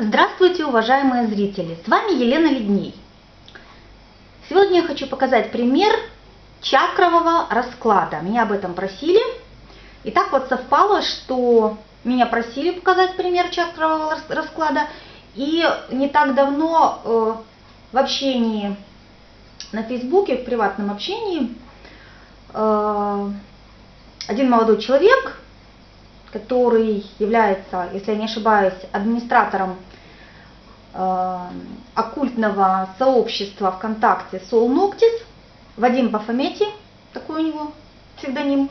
Здравствуйте, уважаемые зрители! С вами Елена Ледней. Сегодня я хочу показать пример чакрового расклада. Меня об этом просили. И так вот совпало, что меня просили показать пример чакрового расклада. И не так давно э, в общении на Фейсбуке, в приватном общении, э, один молодой человек который является, если я не ошибаюсь, администратором оккультного сообщества ВКонтакте Soul Noctis, Вадим Бафомети, такой у него псевдоним,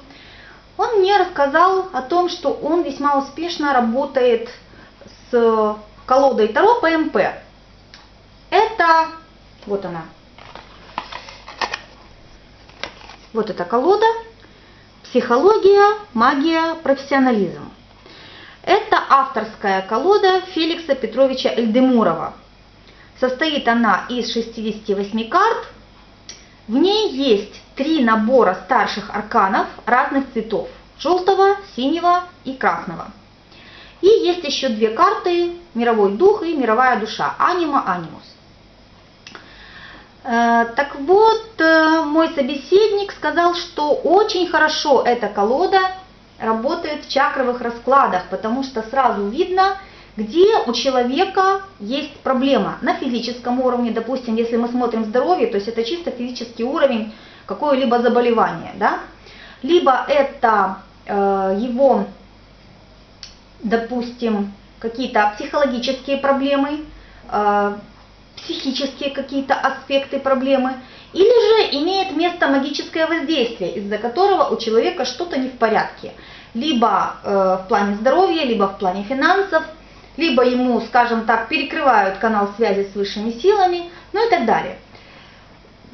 он мне рассказал о том, что он весьма успешно работает с колодой Таро ПМП. Это, вот она, вот эта колода, Психология, магия, профессионализм. Это авторская колода Феликса Петровича Эльдемурова. Состоит она из 68 карт. В ней есть три набора старших арканов разных цветов. Желтого, синего и красного. И есть еще две карты «Мировой дух» и «Мировая душа» «Анима Анимус». Э, так вот, э, мой собеседник сказал, что очень хорошо эта колода работает в чакровых раскладах, потому что сразу видно, где у человека есть проблема на физическом уровне, допустим, если мы смотрим здоровье, то есть это чисто физический уровень какое-либо заболевание, да? либо это э, его, допустим, какие-то психологические проблемы, э, психические какие-то аспекты проблемы, или же имеет место магическое воздействие, из-за которого у человека что-то не в порядке, либо э, в плане здоровья, либо в плане финансов, либо ему, скажем так, перекрывают канал связи с высшими силами, ну и так далее.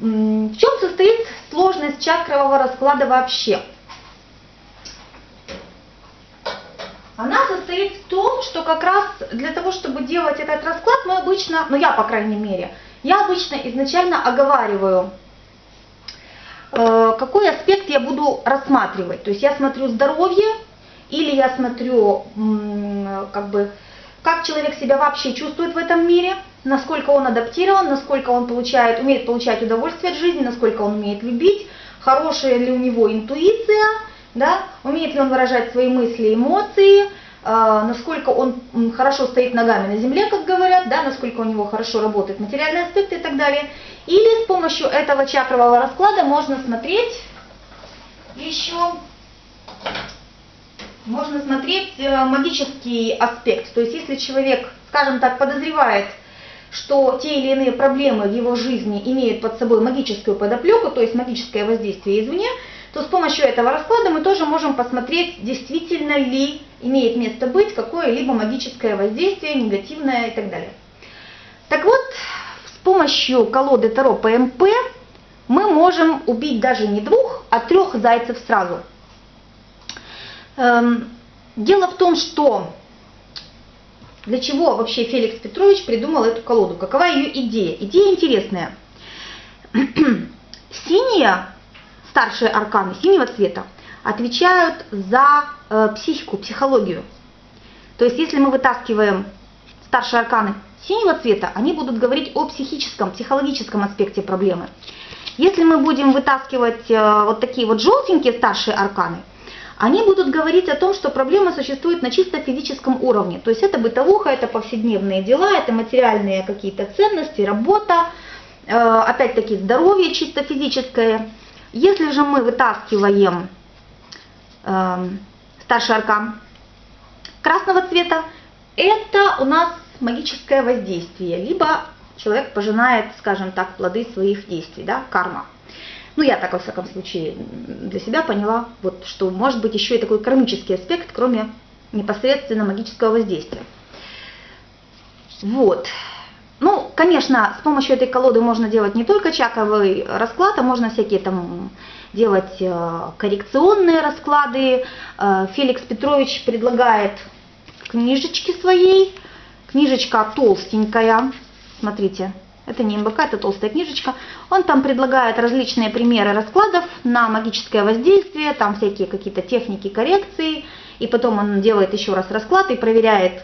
В чем состоит сложность чакрового расклада вообще? Она состоит в том, что как раз для того, чтобы делать этот расклад, мы обычно, ну я по крайней мере, я обычно изначально оговариваю, э, какой аспект я буду рассматривать. То есть я смотрю здоровье, или я смотрю, как бы, как человек себя вообще чувствует в этом мире, насколько он адаптирован, насколько он получает, умеет получать удовольствие от жизни, насколько он умеет любить, хорошая ли у него интуиция, да, умеет ли он выражать свои мысли, эмоции, насколько он хорошо стоит ногами на земле, как говорят, да, насколько у него хорошо работают материальные аспекты и так далее. Или с помощью этого чакрового расклада можно смотреть еще, можно смотреть э, магический аспект. То есть если человек, скажем так, подозревает, что те или иные проблемы в его жизни имеют под собой магическую подоплеку, то есть магическое воздействие извне, то с помощью этого расклада мы тоже можем посмотреть, действительно ли имеет место быть какое-либо магическое воздействие, негативное и так далее. Так вот, с помощью колоды Таро ПМП мы можем убить даже не двух, а трех зайцев сразу. Эм, дело в том, что для чего вообще Феликс Петрович придумал эту колоду, какова ее идея. Идея интересная. Синяя старшие арканы синего цвета отвечают за э, психику, психологию. То есть если мы вытаскиваем старшие арканы синего цвета, они будут говорить о психическом, психологическом аспекте проблемы. Если мы будем вытаскивать э, вот такие вот желтенькие старшие арканы, они будут говорить о том, что проблема существует на чисто физическом уровне. То есть это бытовуха, это повседневные дела, это материальные какие-то ценности, работа, э, опять-таки здоровье чисто физическое. Если же мы вытаскиваем э, старший аркан красного цвета, это у нас магическое воздействие, либо человек пожинает, скажем так, плоды своих действий, да, карма. Ну, я так, во всяком случае, для себя поняла, вот, что может быть еще и такой кармический аспект, кроме непосредственно магического воздействия. Вот. Ну, конечно, с помощью этой колоды можно делать не только чаковый расклад, а можно всякие там делать э, коррекционные расклады. Э, Феликс Петрович предлагает книжечки своей. Книжечка толстенькая. Смотрите, это не МБК, это толстая книжечка. Он там предлагает различные примеры раскладов на магическое воздействие, там всякие какие-то техники коррекции. И потом он делает еще раз расклад и проверяет,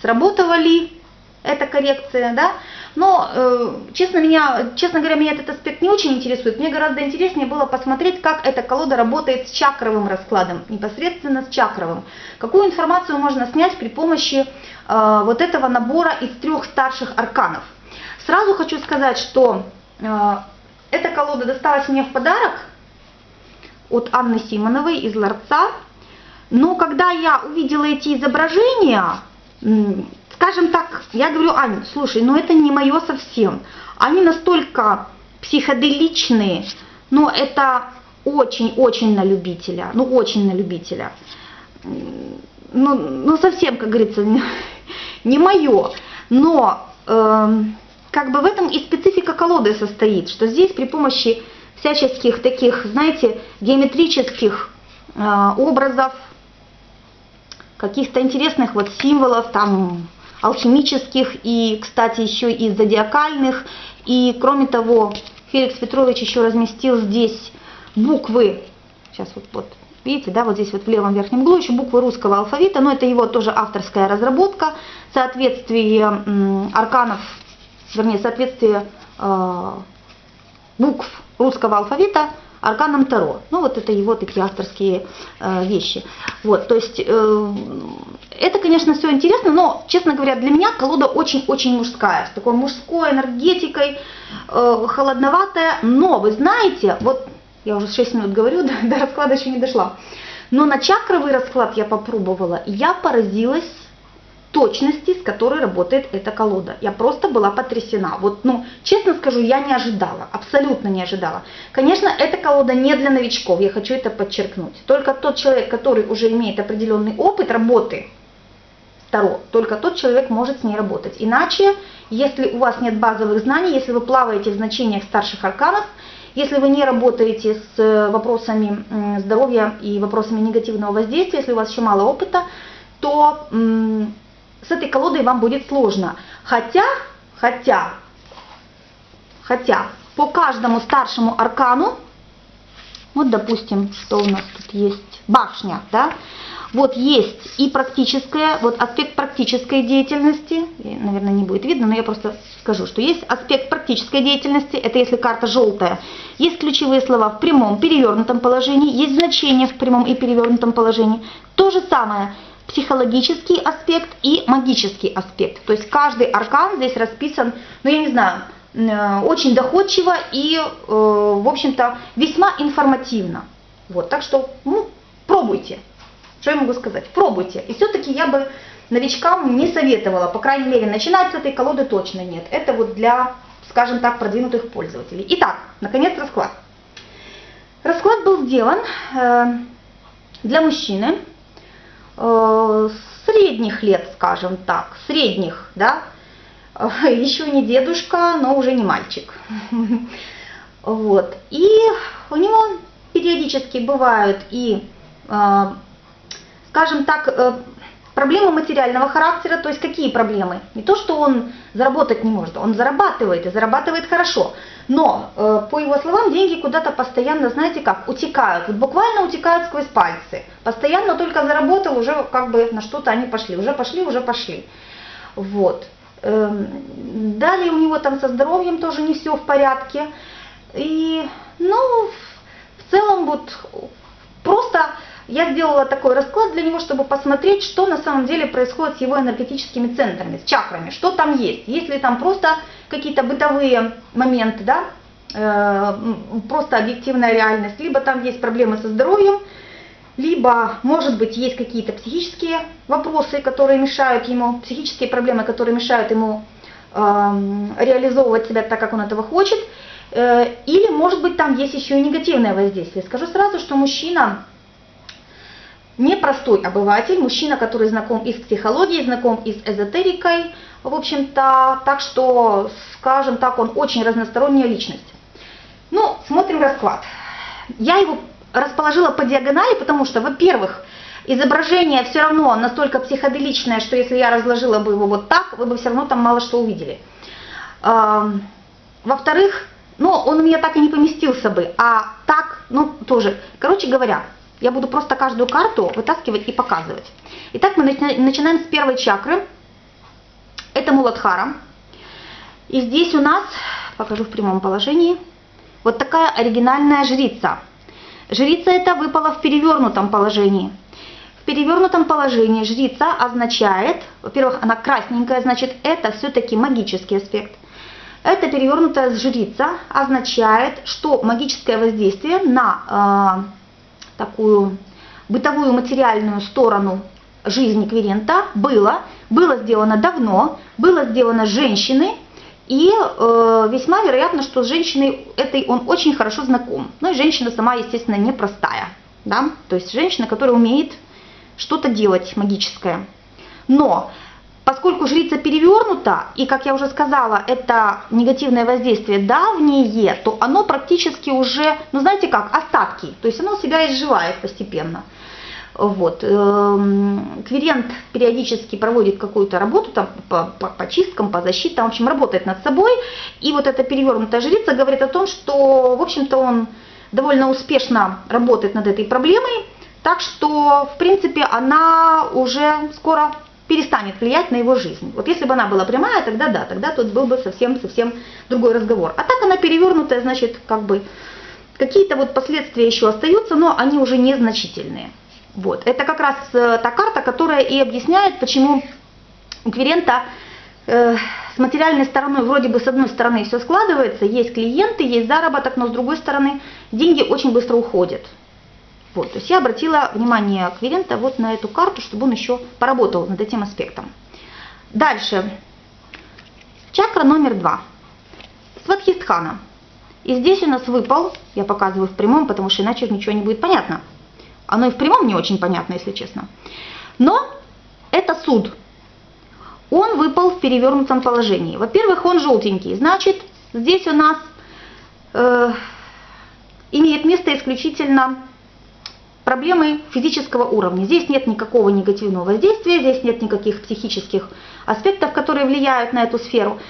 сработало ли это коррекция, да. Но, э, честно, меня, честно говоря, меня этот аспект не очень интересует. Мне гораздо интереснее было посмотреть, как эта колода работает с чакровым раскладом, непосредственно с чакровым. Какую информацию можно снять при помощи э, вот этого набора из трех старших арканов. Сразу хочу сказать, что э, эта колода досталась мне в подарок от Анны Симоновой из Ларца. Но когда я увидела эти изображения, скажем так, я говорю, Ань, слушай, ну это не мое совсем. Они настолько психоделичные, но это очень-очень на любителя, ну очень на любителя. Ну, ну совсем, как говорится, не, не мое. Но э, как бы в этом и специфика колоды состоит, что здесь при помощи всяческих таких, знаете, геометрических э, образов, каких-то интересных вот символов, там, алхимических и, кстати, еще и зодиакальных. И, кроме того, Феликс Петрович еще разместил здесь буквы, сейчас вот, вот видите, да, вот здесь вот в левом верхнем углу еще буквы русского алфавита, но это его тоже авторская разработка, соответствие арканов, вернее, соответствие э, букв русского алфавита арканом Таро. Ну, вот это его такие авторские э, вещи. Вот, то есть, э, это, конечно, все интересно, но, честно говоря, для меня колода очень-очень мужская, с такой мужской энергетикой, э, холодноватая, но, вы знаете, вот, я уже 6 минут говорю, до, до расклада еще не дошла, но на чакровый расклад я попробовала, и я поразилась точности, с которой работает эта колода. Я просто была потрясена. Вот, ну, честно скажу, я не ожидала, абсолютно не ожидала. Конечно, эта колода не для новичков, я хочу это подчеркнуть. Только тот человек, который уже имеет определенный опыт работы Таро, только тот человек может с ней работать. Иначе, если у вас нет базовых знаний, если вы плаваете в значениях старших арканов, если вы не работаете с э, вопросами здоровья и вопросами негативного воздействия, если у вас еще мало опыта, то с этой колодой вам будет сложно. Хотя, хотя, хотя, по каждому старшему аркану, вот допустим, что у нас тут есть, башня, да, вот есть и практическая, вот аспект практической деятельности, наверное, не будет видно, но я просто скажу, что есть аспект практической деятельности, это если карта желтая, есть ключевые слова в прямом, перевернутом положении, есть значения в прямом и перевернутом положении. То же самое, психологический аспект и магический аспект. То есть каждый аркан здесь расписан, ну я не знаю, э, очень доходчиво и, э, в общем-то, весьма информативно. Вот, так что, ну, пробуйте. Что я могу сказать? Пробуйте. И все-таки я бы новичкам не советовала, по крайней мере, начинать с этой колоды точно нет. Это вот для, скажем так, продвинутых пользователей. Итак, наконец расклад. Расклад был сделан э, для мужчины, Э, средних лет, скажем так, средних, да, еще не дедушка, но уже не мальчик. Вот. И у него периодически бывают и, э, скажем так, э, проблемы материального характера, то есть какие проблемы? Не то, что он заработать не может, он зарабатывает и зарабатывает хорошо, но э, по его словам деньги куда-то постоянно, знаете как, утекают, вот буквально утекают сквозь пальцы, постоянно только заработал, уже как бы на что-то они пошли, уже пошли, уже пошли. Вот. Эм, далее у него там со здоровьем тоже не все в порядке. И, ну, в целом вот просто я сделала такой расклад для него, чтобы посмотреть, что на самом деле происходит с его энергетическими центрами, с чакрами, что там есть. Есть ли там просто какие-то бытовые моменты, да, э, просто объективная реальность, либо там есть проблемы со здоровьем, либо, может быть, есть какие-то психические вопросы, которые мешают ему, психические проблемы, которые мешают ему э, реализовывать себя так, как он этого хочет, э, или, может быть, там есть еще и негативное воздействие. Скажу сразу, что мужчина непростой обыватель, мужчина, который знаком и с психологией, знаком и с эзотерикой, в общем-то, так что, скажем так, он очень разносторонняя личность. Ну, смотрим расклад. Я его расположила по диагонали, потому что, во-первых, изображение все равно настолько психоделичное, что если я разложила бы его вот так, вы бы все равно там мало что увидели. Во-вторых, ну, он у меня так и не поместился бы, а так, ну, тоже. Короче говоря, я буду просто каждую карту вытаскивать и показывать. Итак, мы начинаем с первой чакры. Это Муладхара. И здесь у нас, покажу в прямом положении, вот такая оригинальная жрица. Жрица эта выпала в перевернутом положении. В перевернутом положении жрица означает, во-первых, она красненькая, значит, это все-таки магический аспект. Эта перевернутая жрица означает, что магическое воздействие на э, такую бытовую материальную сторону жизни Кверента было, было сделано давно, было сделано женщиной, и э, весьма вероятно, что с женщиной этой он очень хорошо знаком. Ну и женщина сама, естественно, непростая. Да? То есть женщина, которая умеет что-то делать магическое. Но поскольку жрица перевернута, и, как я уже сказала, это негативное воздействие давнее, то оно практически уже, ну знаете как, остатки. То есть оно себя изживает постепенно. Вот. Эм, Кверент периодически проводит какую-то работу там, по, по, по чисткам, по защитам, в общем, работает над собой. И вот эта перевернутая жрица говорит о том, что, в общем-то, он довольно успешно работает над этой проблемой, так что, в принципе, она уже скоро перестанет влиять на его жизнь. Вот если бы она была прямая, тогда да, тогда тут был бы совсем-совсем другой разговор. А так она перевернутая, значит, как бы какие-то вот последствия еще остаются, но они уже незначительные. Вот. Это как раз э, та карта, которая и объясняет, почему у Кверента э, с материальной стороной вроде бы с одной стороны все складывается, есть клиенты, есть заработок, но с другой стороны деньги очень быстро уходят. Вот, то есть я обратила внимание Кверента вот на эту карту, чтобы он еще поработал над этим аспектом. Дальше. Чакра номер два. Сватхистхана. И здесь у нас выпал, я показываю в прямом, потому что иначе ничего не будет понятно. Оно и в прямом не очень понятно, если честно. Но это суд. Он выпал в перевернутом положении. Во-первых, он желтенький. Значит, здесь у нас э, имеет место исключительно проблемы физического уровня. Здесь нет никакого негативного воздействия, здесь нет никаких психических аспектов, которые влияют на эту сферу.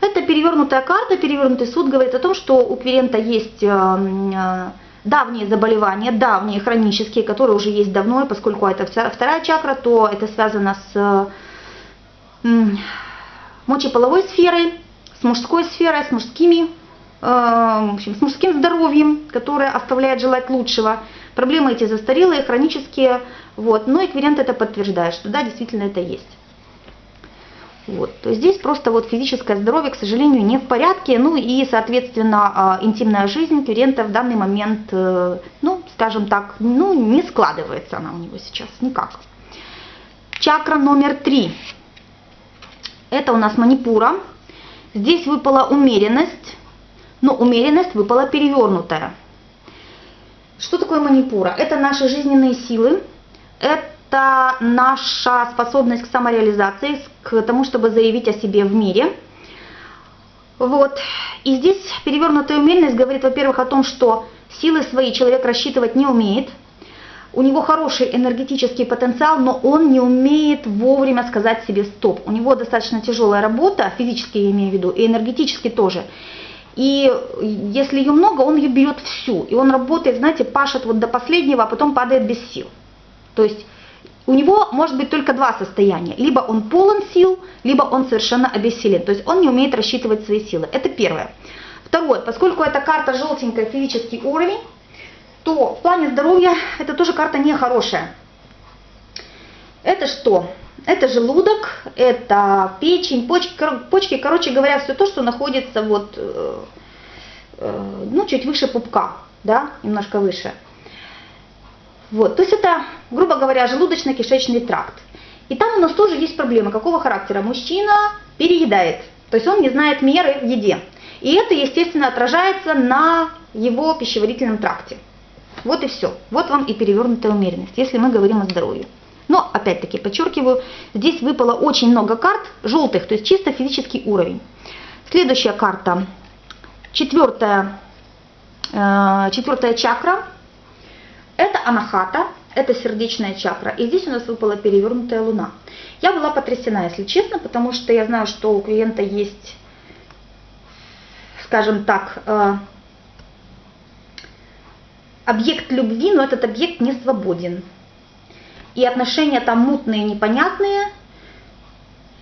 Это перевернутая карта, перевернутый суд говорит о том, что у клиента есть... Э, э, давние заболевания, давние хронические, которые уже есть давно, и поскольку это вторая чакра, то это связано с мочеполовой сферой, с мужской сферой, с мужскими, э, в общем, с мужским здоровьем, которое оставляет желать лучшего. Проблемы эти застарелые, хронические, вот. но эквивалент это подтверждает, что да, действительно это есть. Вот. То есть здесь просто вот физическое здоровье, к сожалению, не в порядке, ну и, соответственно, а, интимная жизнь клиента в данный момент, э, ну, скажем так, ну, не складывается она у него сейчас никак. Чакра номер три. Это у нас манипура. Здесь выпала умеренность, но умеренность выпала перевернутая. Что такое манипура? Это наши жизненные силы, это наша способность к самореализации, к тому, чтобы заявить о себе в мире. Вот. И здесь перевернутая умеренность говорит, во-первых, о том, что силы свои человек рассчитывать не умеет, у него хороший энергетический потенциал, но он не умеет вовремя сказать себе стоп. У него достаточно тяжелая работа, физически я имею в виду, и энергетически тоже. И если ее много, он ее берет всю. И он работает, знаете, пашет вот до последнего, а потом падает без сил. То есть у него может быть только два состояния. Либо он полон сил, либо он совершенно обессилен. То есть он не умеет рассчитывать свои силы. Это первое. Второе, поскольку эта карта желтенькая, физический уровень, то в плане здоровья это тоже карта нехорошая. Это что? Это желудок, это печень, почки, почки, короче говоря, все то, что находится вот, э, э, ну, чуть выше пупка, да, немножко выше. Вот, то есть это, грубо говоря, желудочно-кишечный тракт. И там у нас тоже есть проблема. Какого характера? Мужчина переедает, то есть он не знает меры в еде. И это, естественно, отражается на его пищеварительном тракте. Вот и все. Вот вам и перевернутая умеренность, если мы говорим о здоровье. Но, опять-таки, подчеркиваю, здесь выпало очень много карт желтых, то есть чисто физический уровень. Следующая карта, четвертая, э, четвертая чакра, это анахата, это сердечная чакра. И здесь у нас выпала перевернутая луна. Я была потрясена, если честно, потому что я знаю, что у клиента есть, скажем так, э, объект любви, но этот объект не свободен. И отношения там мутные, непонятные.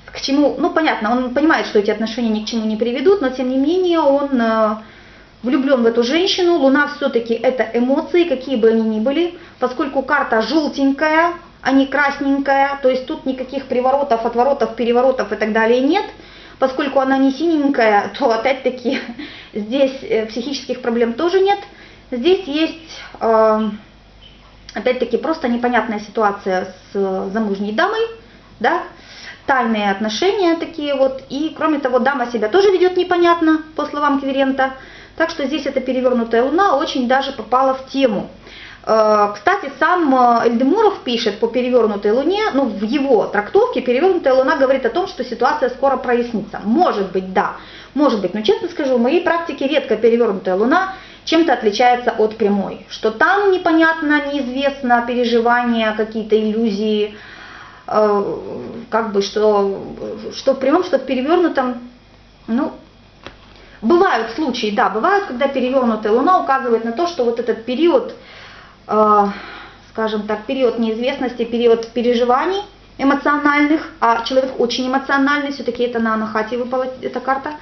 к чему, ну понятно, он понимает, что эти отношения ни к чему не приведут, но тем не менее он э, влюблен в эту женщину. Луна все-таки это эмоции, какие бы они ни были, поскольку карта желтенькая, а не красненькая, то есть тут никаких приворотов, отворотов, переворотов и так далее нет. Поскольку она не синенькая, то опять-таки здесь э, психических проблем тоже нет. Здесь есть, э, опять-таки, просто непонятная ситуация с замужней дамой, да, тайные отношения такие вот. И кроме того, дама себя тоже ведет непонятно, по словам Кверента. Так что здесь эта перевернутая луна очень даже попала в тему. Э, кстати, сам э, Эльдемуров пишет по перевернутой луне, ну в его трактовке перевернутая луна говорит о том, что ситуация скоро прояснится. Может быть, да, может быть, но честно скажу, в моей практике редко перевернутая луна чем-то отличается от прямой. Что там непонятно, неизвестно, переживания, какие-то иллюзии, Э, как бы, что, что в прямом, что в перевернутом, ну, бывают случаи, да, бывают, когда перевернутая луна указывает на то, что вот этот период, э, скажем так, период неизвестности, период переживаний эмоциональных, а человек очень эмоциональный, все-таки это на Анахате выпала эта карта,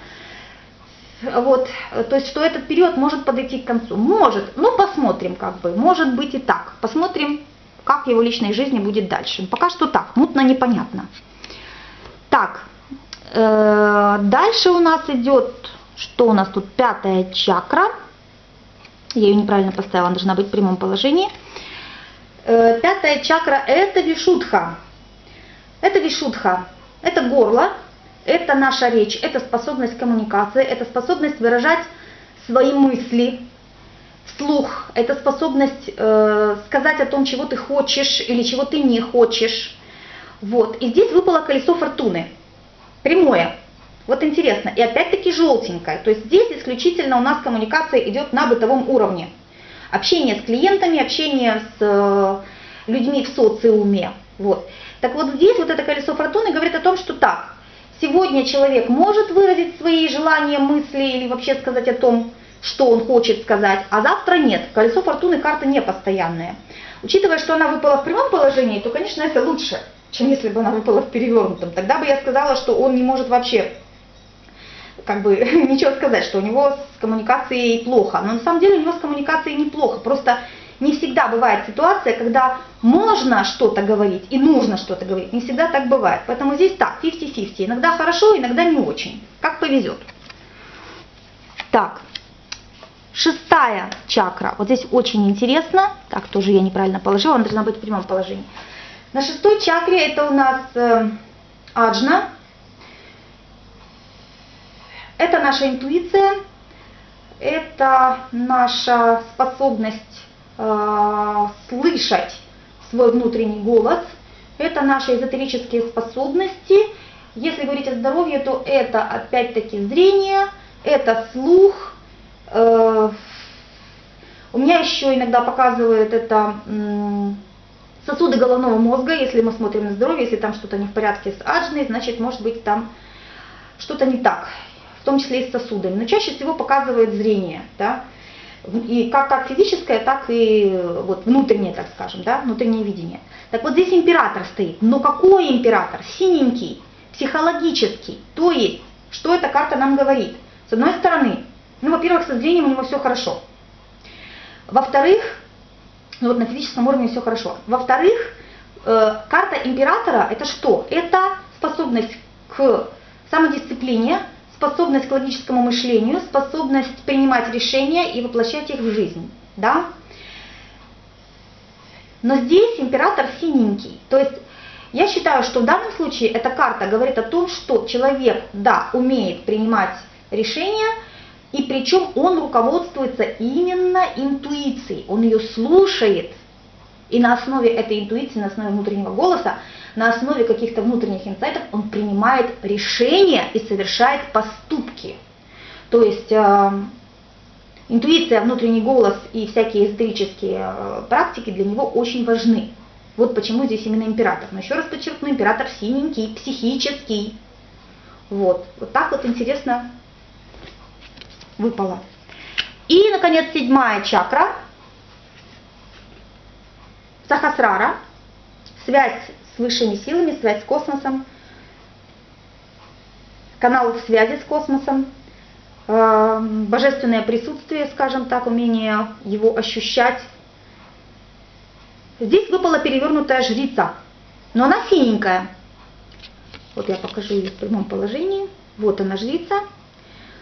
вот, то есть, что этот период может подойти к концу. Может, ну посмотрим как бы, может быть и так. Посмотрим, как в его личной жизни будет дальше. Пока что так, мутно непонятно. Так, э, дальше у нас идет, что у нас тут, пятая чакра. Я ее неправильно поставила, она должна быть в прямом положении. Э, пятая чакра это вишудха. Это вишудха, это горло, это наша речь, это способность коммуникации, это способность выражать свои мысли, Слух – это способность э, сказать о том, чего ты хочешь или чего ты не хочешь. Вот. И здесь выпало колесо фортуны. Прямое. Вот интересно. И опять-таки желтенькое. То есть здесь исключительно у нас коммуникация идет на бытовом уровне. Общение с клиентами, общение с э, людьми в социуме. Вот. Так вот здесь вот это колесо фортуны говорит о том, что так, сегодня человек может выразить свои желания, мысли или вообще сказать о том, что он хочет сказать, а завтра нет. Колесо фортуны карта не постоянная. Учитывая, что она выпала в прямом положении, то, конечно, это лучше, чем если бы она выпала в перевернутом. Тогда бы я сказала, что он не может вообще как бы ничего сказать, что у него с коммуникацией плохо. Но на самом деле у него с коммуникацией неплохо. Просто не всегда бывает ситуация, когда можно что-то говорить и нужно что-то говорить. Не всегда так бывает. Поэтому здесь так, 50-50. Иногда хорошо, иногда не очень. Как повезет. Так. Шестая чакра. Вот здесь очень интересно. Так, тоже я неправильно положила, она должна быть в прямом положении. На шестой чакре это у нас э, аджна. Это наша интуиция, это наша способность э, слышать свой внутренний голос, это наши эзотерические способности. Если говорить о здоровье, то это опять-таки зрение, это слух, Э, у меня еще иногда показывает это сосуды головного мозга, если мы смотрим на здоровье, если там что-то не в порядке с аджной, значит может быть там что-то не так, в том числе и с сосудами. Но чаще всего показывает зрение, да, и как, как физическое, так и вот внутреннее, так скажем, да, внутреннее видение. Так вот здесь император стоит, но какой император? Синенький, психологический, то есть, что эта карта нам говорит? С одной стороны, ну, во-первых, со зрением у него все хорошо. Во-вторых, ну вот на физическом уровне все хорошо. Во-вторых, э, карта императора это что? Это способность к самодисциплине, способность к логическому мышлению, способность принимать решения и воплощать их в жизнь. Да? Но здесь император синенький. То есть я считаю, что в данном случае эта карта говорит о том, что человек, да, умеет принимать решения, и причем он руководствуется именно интуицией, он ее слушает. И на основе этой интуиции, на основе внутреннего голоса, на основе каких-то внутренних инсайтов он принимает решения и совершает поступки. То есть э, интуиция, внутренний голос и всякие эзотерические э, практики для него очень важны. Вот почему здесь именно император. Но еще раз подчеркну, император синенький, психический. Вот, вот так вот интересно выпала. И, наконец, седьмая чакра, Сахасрара, связь с высшими силами, связь с космосом. канал связи с космосом, э, божественное присутствие, скажем так, умение его ощущать. Здесь выпала перевернутая жрица, но она синенькая. Вот я покажу ее в прямом положении. Вот она жрица.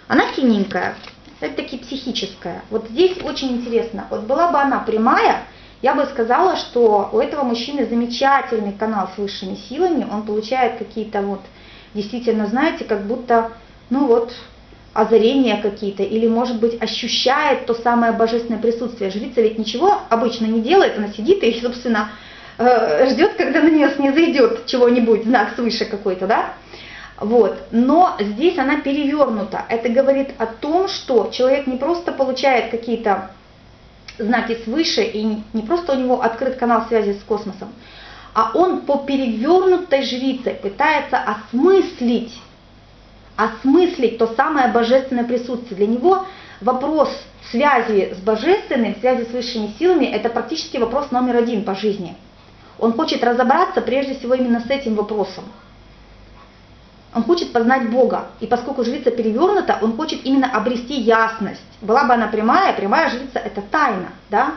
Она синенькая, это таки психическая. Вот здесь очень интересно. Вот была бы она прямая, я бы сказала, что у этого мужчины замечательный канал с высшими силами, он получает какие-то вот, действительно, знаете, как будто, ну вот, озарения какие-то, или, может быть, ощущает то самое божественное присутствие. Жрица ведь ничего обычно не делает, она сидит и, собственно, э, ждет, когда на нее снизойдет чего-нибудь, знак свыше какой-то, да? Вот. Но здесь она перевернута. Это говорит о том, что человек не просто получает какие-то знаки свыше, и не просто у него открыт канал связи с космосом, а он по перевернутой жрице пытается осмыслить, осмыслить то самое божественное присутствие. Для него вопрос связи с божественным, связи с высшими силами, это практически вопрос номер один по жизни. Он хочет разобраться прежде всего именно с этим вопросом. Он хочет познать Бога. И поскольку жрица перевернута, он хочет именно обрести ясность. Была бы она прямая, прямая жрица – это тайна. Да?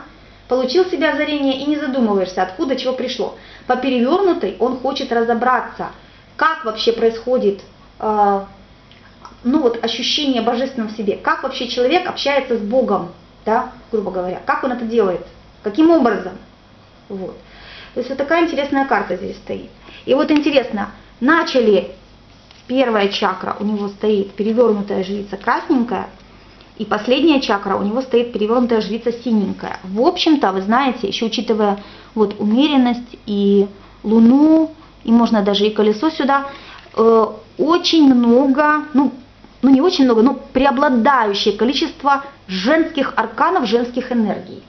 Получил себе озарение и не задумываешься, откуда чего пришло. По перевернутой он хочет разобраться, как вообще происходит э, ну вот, ощущение божественного в себе, как вообще человек общается с Богом, да, грубо говоря, как он это делает, каким образом. Вот. То есть вот такая интересная карта здесь стоит. И вот интересно, начали Первая чакра у него стоит перевернутая жрица красненькая, и последняя чакра у него стоит перевернутая жрица синенькая. В общем-то, вы знаете, еще учитывая вот умеренность и луну, и можно даже и колесо сюда, э, очень много, ну, ну не очень много, но преобладающее количество женских арканов, женских энергий.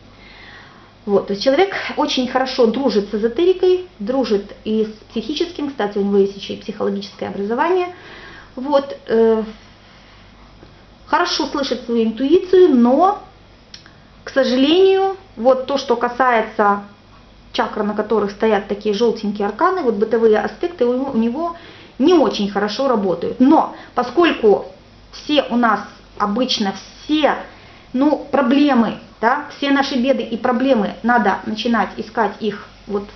Вот, то есть человек очень хорошо дружит с эзотерикой, дружит и с психическим, кстати, у него есть еще и психологическое образование. Вот, э, хорошо слышит свою интуицию, но, к сожалению, вот то, что касается чакр, на которых стоят такие желтенькие арканы, вот бытовые аспекты у него не очень хорошо работают. Но поскольку все у нас обычно все ну, проблемы да, все наши беды и проблемы надо начинать искать их вот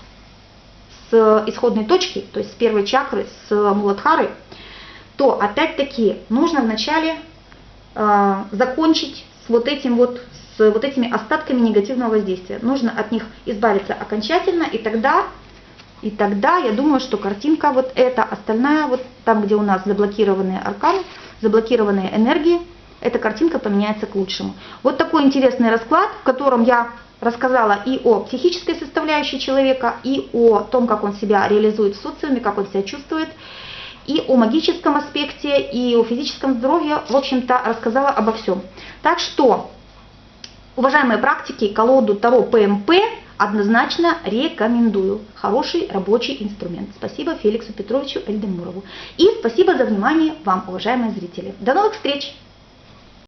с исходной точки, то есть с первой чакры, с Муладхары, то опять-таки нужно вначале э, закончить с вот этим вот с вот этими остатками негативного воздействия. Нужно от них избавиться окончательно, и тогда, и тогда я думаю, что картинка вот эта, остальная, вот там, где у нас заблокированные арканы, заблокированные энергии, эта картинка поменяется к лучшему. Вот такой интересный расклад, в котором я рассказала и о психической составляющей человека, и о том, как он себя реализует в социуме, как он себя чувствует, и о магическом аспекте, и о физическом здоровье, в общем-то, рассказала обо всем. Так что, уважаемые практики, колоду Таро ПМП однозначно рекомендую. Хороший рабочий инструмент. Спасибо Феликсу Петровичу Эльдемурову. И спасибо за внимание вам, уважаемые зрители. До новых встреч!